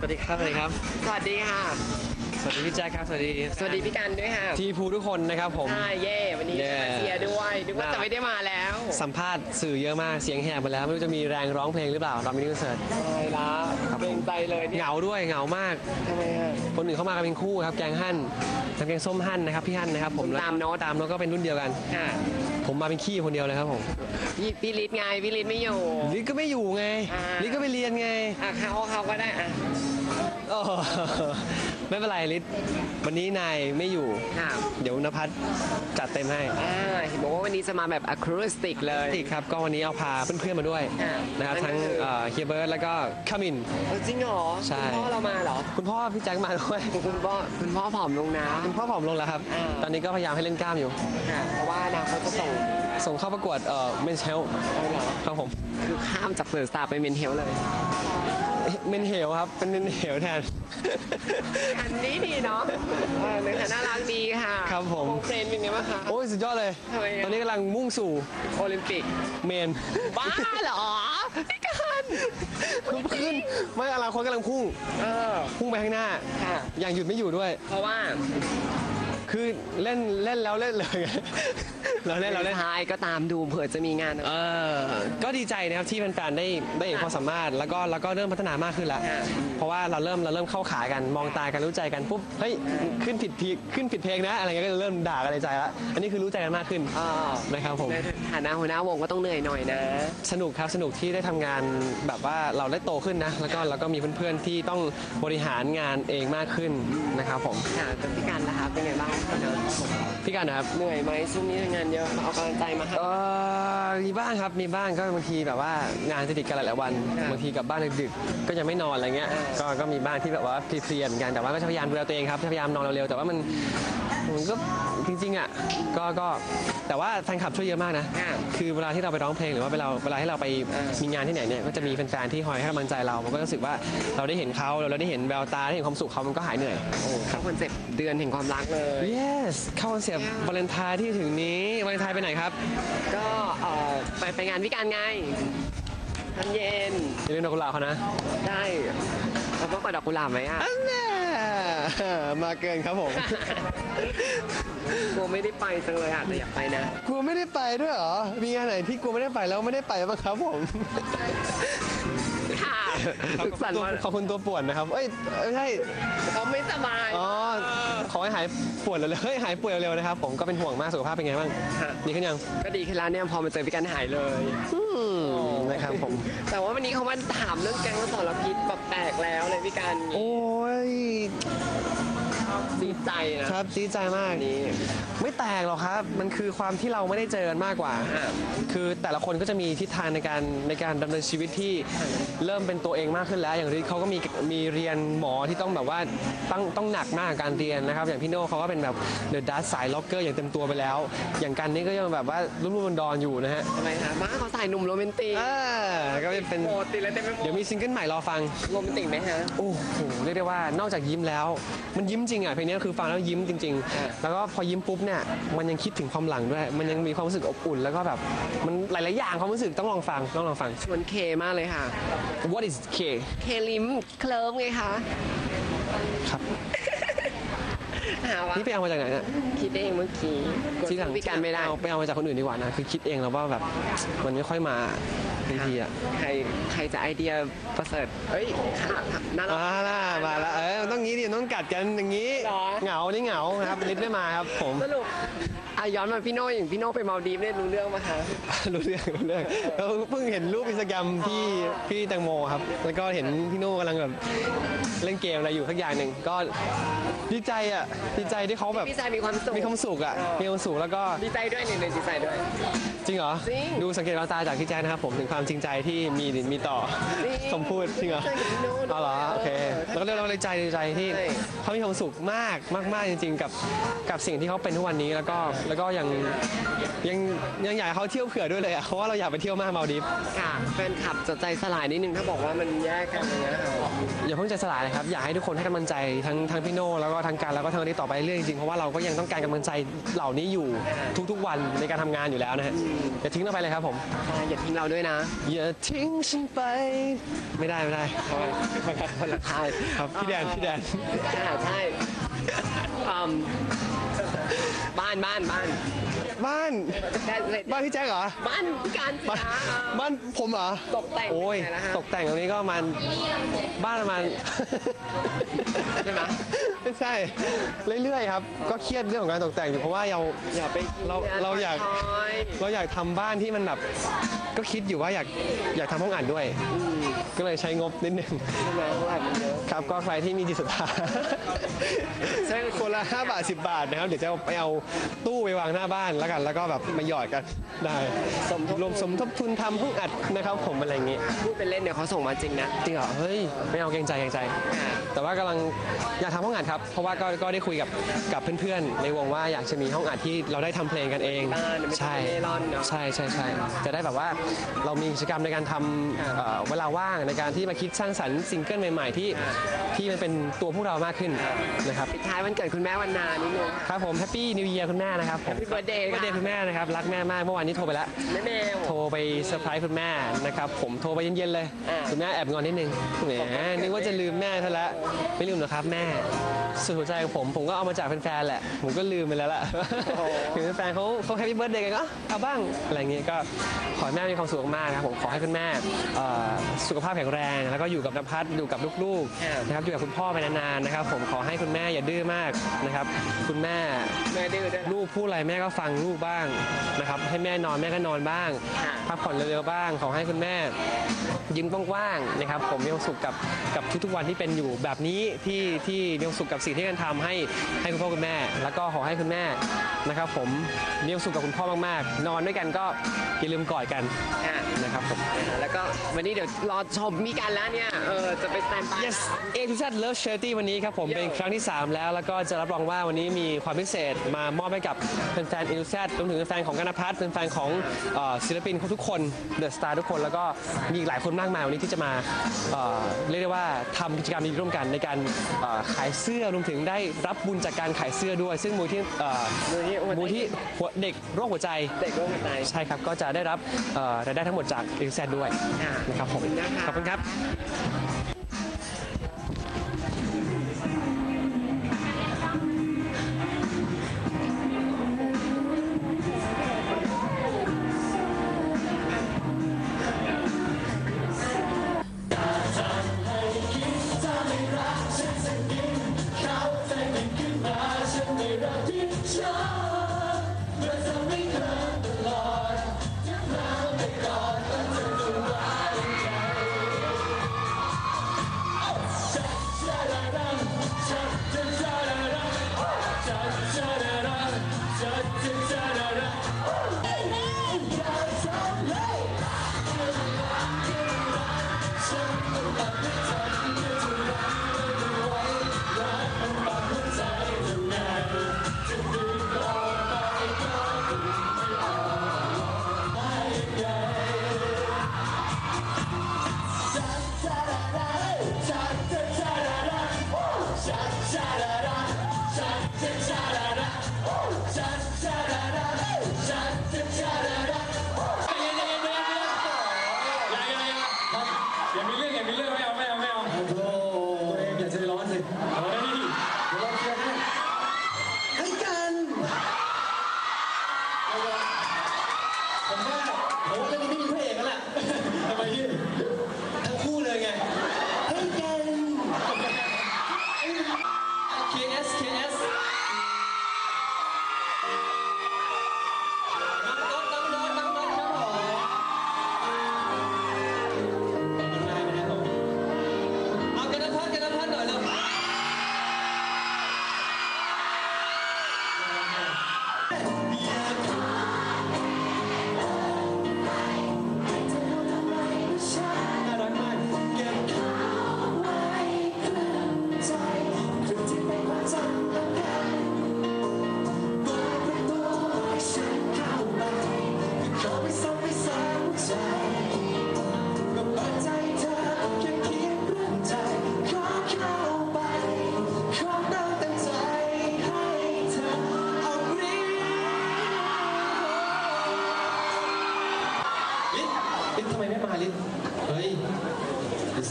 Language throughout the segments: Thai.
สวัสดีครับสวัสดีครับ สวัสดีค่ะ สวัสดีพี่แจ๊คครับ สวัสดีสวัสดีพี่กันด้วยค่ะทีพูทุกคนนะครับผม ใช่เย่วันนี้เย่ มาเชียร์ด้วยนึกว่าจะไม่ได้มาแล้วสัมภาษณ์สื่อเยอะมากเสียงแหบไปแล้ว ไม่รู้จะมีแรงร้องเพลงหรือเปล่าตอนมินิคอนเสิร์ตใช่ละเกรงใจเลยเนี่ยเหงาด้วยเหงามาก ทำไมอะคนอื่นเข้ามากันเป็นคู่ครับแกงหั่นทำแกงส้มหั่นนะครับพี่หั่นนะครับผมคุณตามโน้ต ตามโน้ตก็เป็นรุ่นเดียวกัน ค่ะผมมาเป็นขี้คนเดียวเลยครับผมพี่พี่ลิศไงพี่ลิศไม่อยู่ ลิศก็ไม่อยู่ไงอ่า ลิศก็ไปเรียนไง อะเขาเขาก็ได้อะ โอ้โหไม่เป็นไรลิศวันนี้นายไม่อยู่ ค่ะเดี๋ยวนภัสจัดเต็มให้อ่าเห็นบอกว่าวันนี้จะมาแบบอะคูสติกเลย ติกครับก็วันนี้เอาพาเพื่อนๆมาด้วยอ่านะครับทั้งนั่นก็คือ เอ่อเฮียเบิร์ดแล้วก็คามิน เออจริงเหรอใช่ คุณพ่อเรามาเหรอ คุณพ่อพี่แจ็คมาด้วยคุณพ่อคุณพ่อผอมลงนะ คุณพ่อผอมลงแล้วครับ อ่า ตอนนี้ก็พยายามให้เล่นกล้ามอยู่ ค่ะเพราะว่าอนะเขาจะส่งส่งเข้าประกวดเอ่อเมนเทลเอาเหรอครับผม คือข้ามจากเสือสตาร์ไปเมนเทลเลย เมนเฮลครับ เป็นเมนเฮลแทน อันนี้ดีเนาะเออนะคะน่ารักดีค่ะครับผม วงเฟรนเป็นไงบ้างคะ โอ้ยสุดยอดเลย ทำไมอะ ตอนนี้กำลังมุ่งสู่โอลิมปิก เมนบ้าเหรอพี่กันขึ้น ไม่อนาคตกำลังพุ่ง เออ พุ่งไปข้างหน้า ค่ะ อย่างหยุดไม่อยู่ด้วย เพราะว่า คือเล่นเล่นแล้วเล่นเลย เราเล่นเราเล่น ท้ายก็ตามดูเผื่อจะมีงาน เออก็ดีใจนะครับที่แฟนๆได้ได้เห็นความสามารถ แล้วก็แล้วก็เริ่มพัฒนามากขึ้นแล้ว ค่ะ เพราะว่าเราเริ่มเราเริ่มเข้าขากันมองตากันรู้ใจกันปุ๊บเฮ้ยขึ้นผิดพีขึ้นผิดเพลงนะอะไรเงี้ยก็จะเริ่มด่ากันในใจละอันนี้คือรู้ใจกันมากขึ้นเออนะครับผมในฐานะหัวหน้าวงก็ต้องเหนื่อยหน่อยนะ สนุกครับสนุกที่ได้ทำงานแบบว่าเราได้โตขึ้นนะแล้วก็แล้วก็มีเพื่อนๆที่ต้องบริหารงานเองมากขึ้นนะครับผม ค่ะแต่พี่กันนะคะเป็นไงบ้างพี่กันนะครับเหนื่อยไหมช่วงนี้งานเยอะมาเอากำลังใจมาให้เออมีบ้างครับมีบ้างก็บางทีแบบว่างานจะติดกันหลายๆวันค่ะบางทีกลับบ้านดึกๆก็ยังไม่นอนอะไรเงี้ยก็ก็มีบ้างที่แบบว่าเพลียๆเหมือนกันแต่ว่าก็จะพยายามดูแลตัวเองครับพยายามนอนเร็วๆแต่ว่ามันมันก็จริงๆอะก็ก็แต่ว่าแฟนคลับช่วยเยอะมากนะค่ะคือเวลาที่เราไปร้องเพลงหรือว่าเวลาเวลาที่เราไปเออมีงานที่ไหนเนี่ยก็จะมีแฟนๆที่คอยให้กำลังใจเรามันก็รู้สึกว่าเราได้เห็นเขาเราได้เห็นแววตาได้เห็นความสุขเขามันก็หายเหนื่อยโอ้เข้าคอนเซ็ปต์เดือนแห่งความรักเลย yes เข้าคอนเซปต์วาเลนไทน์ที่ถึงนี้วาเลนไทน์ไปไหนครับก็เอ่อไปไปงานพี่การไงตอนเย็นอย่าลืมดอกกุหลาบเขานะ ได้เราต้องกดดอกกุหลาบไหมอะอันแน่มาเกินครับผม กลัวไม่ได้ไปจังเลยอะแต่อยากไปนะ กลัวไม่ได้ไปด้วยเหรอ มีงานไหนที่กลัวไม่ได้ไปแล้วไม่ได้ไปบ้างครับผมค่ะ สุขสันต์ตัววันขอบคุณตัวป่วนนะครับ เอ้ยไม่ใช่เขาไม่สบาย อ๋อ ขอให้หายป่วนเร็วๆเฮ้ยหายป่วยเร็วๆนะครับ ผมก็เป็นห่วงมากสุขภาพเป็นไงบ้าง ดีขึ้นยัง ก็ดีขึ้นแล้วเนี่ยพอมาเจอพี่กันหายเลยอืมนะครับผม แต่ว่าวันนี้เขามาถามเรื่องแก๊งสารพิษแบบแตกแล้วเลยพี่กัน โอ้ย ดีใจนะครับดีใจมาก นี่ ไม่แตกหรอกครับ มันคือความที่เราไม่ได้เจอกันมากกว่า อ่า คือแต่ละคนก็จะมีทิศทางในการในการดำเนินชีวิตที่เริ่มเป็นตัวเองมากขึ้นแล้ว อย่างที่เขาก็มีมีเรียนหมอที่ต้องแบบว่าต้องต้องหนักมากกับการเรียนนะครับ อย่างพี่โน่เขาก็เป็นแบบเดอะดัสสายล็อกเกอร์อย่างเต็มตัวไปแล้ว อย่างกันนี่ก็ยังแบบว่ารุ่มรุ่มดอนๆอยู่นะฮะทำไมคะมาเขาใส่หนุ่มโรแมนติกอ่าก็เป็นโอ้ติดเลยเต็มไปหมดเดี๋ยวมีซิงเกิลใหม่รอฟัง โรแมนติกไหมฮะ โอ้โหเรียกได้ว่านอกจากยิ้มแล้ว มันยิ้มจริงอะเพลงนี้คือฟังแล้วยิ้มจริงอ่าๆแล้วก็พอยิ้มปุ๊บเนี่ยมันยังคิดถึงความหลังด้วย มันยังมีความรู้สึกอบอุ่นแล้วก็แบบมันหลายๆอย่างความรู้สึกต้องลองฟังต้องลองฟัง ชวนเคมากเลยค่ะ What is K เคลิมเคลิมไงคะครับ หาว่านี่ไปเอามาจากไหนเนี่ยคิดเองเมื่อกี้กดที่หลังพี่กันไม่ได้เอาไปเอามาจากคนอื่นดีกว่านะคือคิดเองแล้วว่าแบบมันไม่ค่อยมาบางทีอะใครใครจะไอเดียประเสริฐเอ้ยค่ะน่ารักมาละมาละเออมันต้องงี้ดิต้องกัดกันอย่างงี้เหรอเหงานี่เหงานะครับลิศไม่มาครับผมสรุปอะ ย้อนมาพี่โน่อย่างพี่โน่ไปมาดีฟเนี่ยรู้เรื่องปะคะ รู้เรื่องรู้เรื่องเราเพิ่งเห็นรูปอินสตาแกรมพี่พี่แตงโมครับ แล้วก็เห็นพี่โน่กำลังแบบเล่นเกมอะไรอยู่สักอย่างหนึ่งก็ดีใจอะดีใจที่เขาแบบพี่ชายมีความสุขมีความสุขอะมีความสุขแล้วก็ดีใจด้วยหนึ่งเลยดีใจด้วย จริงเหรอจริงดูสังเกตแววตาจากพี่แจ๊คนะครับผมถึงความจริงใจที่มีมีต่อจริงสมพูดจริงเหรอใช่กับพี่โน่ด้วยอ๋อเหรอโอเคแล้วก็เรียกว่าดีใจดีใจที่ใช่เขามีความสุขมากมากมากจริง ๆ กับกับสิ่งที่เขาเป็นทุกวันนี้แล้วก็แล้วก็แล้วก็ยังยังยังอยากให้เขาเที่ยวเผื่อด้วยเลยอะเพราะว่าเราอยากไปเที่ยวมากมาลดิฟค่ะแฟนคลับจะใจสลายนิดนึงถ้าบอกว่ามันแยกกันอย่างเงี้ยค่ะอย่าเพิ่งใจสลายนะครับอยากให้ทุกคนให้กำลังใจทั้งทั้งพี่โน่แล้วก็ทั้งการแล้วก็ทั้งนี้ต่อไปเรื่อยจริงๆเพราะว่าเราก็ยังต้องการกำลังใจเหล่านี้อยู่ทุกๆวันในการทำงานอยู่แล้วนะฮะอย่าทิ้งเราไปเลยครับผมอย่าทิ้งเราด้วยนะอย่าทิ้งฉันไป ไม่ได้ไม่ได้คนละค่ายครับพี่แดนพี่แดน ค่ะใช่อืม บ้านบ้านบ้านบ้านได้เลยบ้านพี่แจ๊คเหรอ บ้านการสิบ้านคะบ้านผมเหรอ ตกแต่งโอ้ยยังไงล่ะฮะตกแต่งตรงนี้ก็ประมาณบ้านประมาณใช่ไหม ไม่ใช่ เรื่อยๆครับ ก็เครียดเรื่องของการตกแต่งอยู่เพราะว่าเราอย่าไปเราเราอยากช้อยเราอยากทำบ้านที่มันแบบ ก็คิดอยู่ว่าอยากอยากทำห้องอ่านด้วย ก็เลยใช้งบนิดนึงใช่ไหมเท่าไหร่มันเยอะครับก็ใครที่มีจิตศรัทธาใช่คนละ5บาท 10 บาทนะครับ เดี๋ยวจะเอาไปเอาตู้ไปวางหน้าบ้านแล้วกัน แล้วก็แบบมาหยอดกันได้สมทบรวมสมทบทุนทำห้องอัดนะครับผมอะไรอย่างงี้พูดเป็นเล่นเดี๋ยวเขาส่งมาจริงนะจริงเหรอเฮ้ยไม่เอาเกรงใจเกรงใจค่ะแต่ว่ากำลังอยากทำห้องอัดครับเพราะว่าก็ก็ได้คุยกับกับเพื่อนๆ ในวงว่าอยากจะมีห้องอัดที่เราได้ทำเพลงกันเอง บ้านไม่ต้องใช่ไปเล่ร่อนเนาะใช่ใช่ใช่จะได้แบบว่าเรามีกิจกรรมในการทำเอ่อเวลาว่างในการที่มาคิดสร้างสรรค์ซิงเกิลใหม่ ๆ ที่ที่มันเป็นตัวพวกเรามากขึ้นนะครับปิดท้ายวันเกิดคุณแม่วันนานิดนึงครับผมแฮปปี้นิว e ย r คุณแม่นะครับผม Happy birthday ค่ะ เดย์คุณแม่นะครับรักแม่มากเมื่อวานนี้โทรไปแล้ว แม่แมว โทรไปเซอร์ไพรส์คุณแม่นะครับผมโทรไปเย็นๆเลยอ่า คุณแม่แอบงอนนิดนึงแหมนึกว่าจะลืมแม่ซะแล้วไม่ลืมหรอกครับแม่ สุดหัวใจของผม ผมก็เอามาจากแฟนๆแหละ ผมก็ลืมไปแล้วล่ะถึงแฟนๆเขาเขาแฮปปี้เบิร์ดเดย์กันก็เอาบ้างอะไรอย่างเงี้ยก็ขอให้แม่มีความสุขมากๆนะครับผมขอให้คุณแม่เอ่อสุขภาพแข็งแรง แล้วก็อยู่กับนภัสอยู่กับลูกๆนะครับอยู่กับคุณพ่อไปนานๆนะครับ ผมขอให้คุณแม่อย่าดื้อมากนะครับ คุณแม่แม่ดื้อด้วยลูกพูดอะไรแม่ก็ฟังลูกบ้างนะครับให้แม่นอนแม่ก็นอนบ้างค่ะพักผ่อนเร็วๆบ้าง ขอให้คุณแม่ยิ้มกว้างๆนะครับ ผมมีความสุขกับกับทุกๆวันที่เป็นอยู่แบบนี้ที่ที่มีความสุขกับสิ่งที่กันทำให้ให้คุณพ่อคุณแม่ แล้วก็ขอให้คุณแม่นะครับผมมีความสุขกับคุณพ่อมากๆ นอนด้วยกันก็อย่าลืมกอดกันค่ะนะครับผม แล้วก็วันนี้เดี๋ยวรอชมมีกันแล้วเนี่ยเออจะไปสแตนบาย yes A to Z Love Charity วันนี้ครับผม Yo เป็นครั้งที่ 3 แล้ว แล้วก็จะรับรองว่าวันนี้มีความพิเศษมามอบให้กับแฟนๆ A to Z รวมถึงแฟนของกนพัฒน์แฟนๆของเอ่อศิลปินทุกคนเดอะสตาร์ทุกคน แล้วก็มีอีกหลายคนมากมายวันนี้ที่จะมาเอ่อเรียกได้ว่าทำกิจกรรมนี้ร่วมกันในการเอ่อขายเสื้อรวมถึงได้รับบุญจากการขายเสื้อด้วย ซึ่งมูลที่เอ่อมูลที่หัวใจมูลที่หัวเด็กโรคหัวใจเด็กโรคหัวใจใช่ครับก็จะได้รับเอ่อรายได้ทั้งหมดจาก A to Z ด้วยค่ะนะครับผมขอบคุณนะคะขอบคุณครับ try.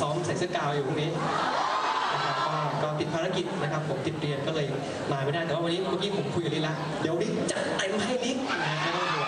ซ้อมใส่เสื้อกาวอยู่ตรงนี้ก็ติดภารกิจนะครับ ผมติดเรียนก็เลยมาไม่ได้แต่ว่าวันนี้เมื่อกี้ผมคุยกับลิศละเดี๋ยวลิศจัดเต็มให้ลินไม่ต้องห่ว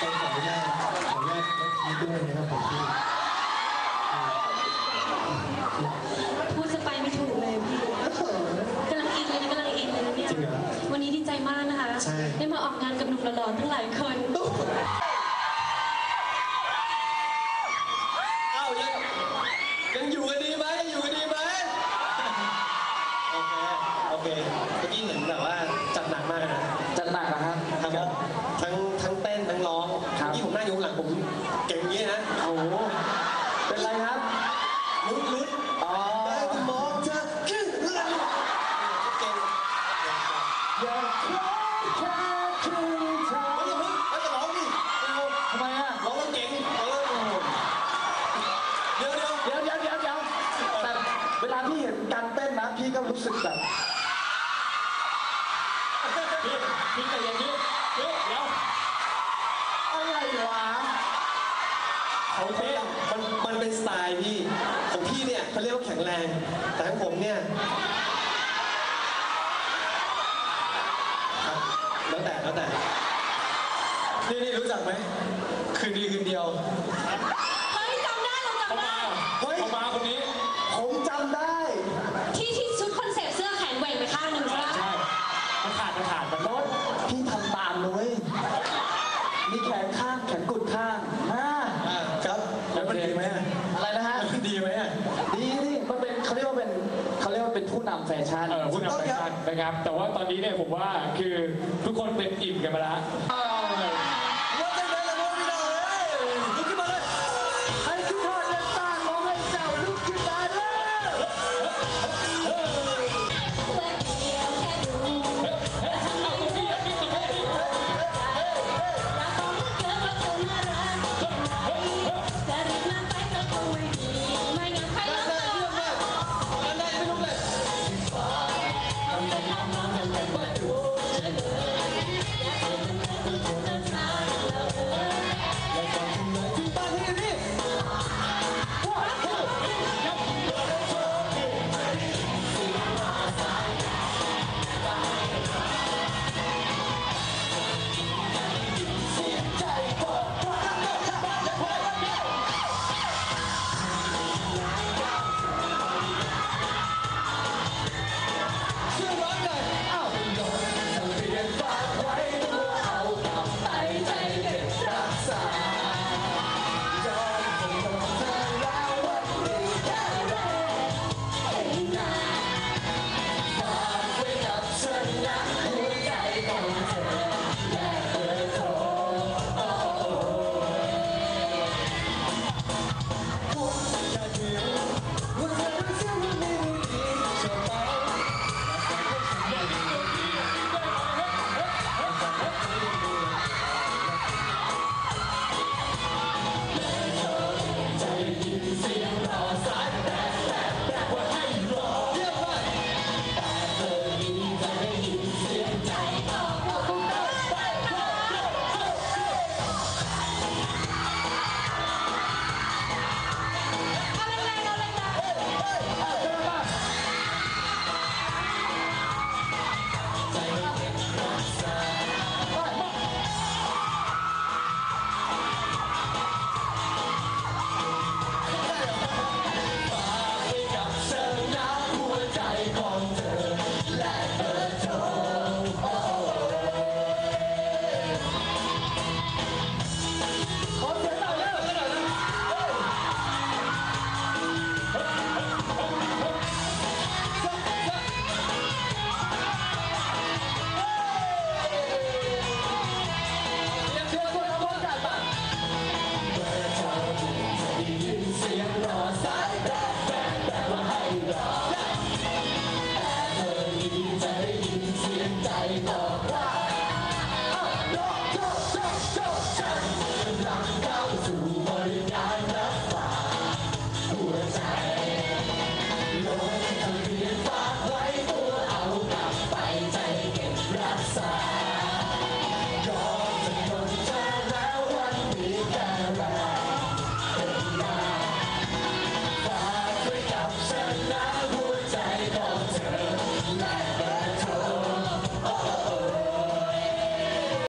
ขออนุญาตขออนุญาตชี้ด้วยนะครับผมพูดจะไปไม่ถูกเลยพี่กำลังอินเลยนะกำลังอินเลยนะเนี่ยวันนี้ดีใจมากนะคะได้มาออกงานกับหนุ่มหล่อๆทั้งหลายคน พี่ก็รู้สึกแบบพี่พี่ใจเย็นพี่เดี๋ยวอะไรวะของพี่มันมันเป็นสไตล์พี่ของพี่เนี่ยเขาเรียกว่าแข็งแรง แต่ของผมเนี่ยแล้วแต่แล้วแต่นี่นี่รู้จักไหมคืนดีคืนเดียว ผู้นำแฟชั่น เออผู้นำแฟชั่นนะครับ แต่ว่าตอนนี้เนี่ยผมว่าคือทุกคนเป็นอิ่มกันไปแล้ว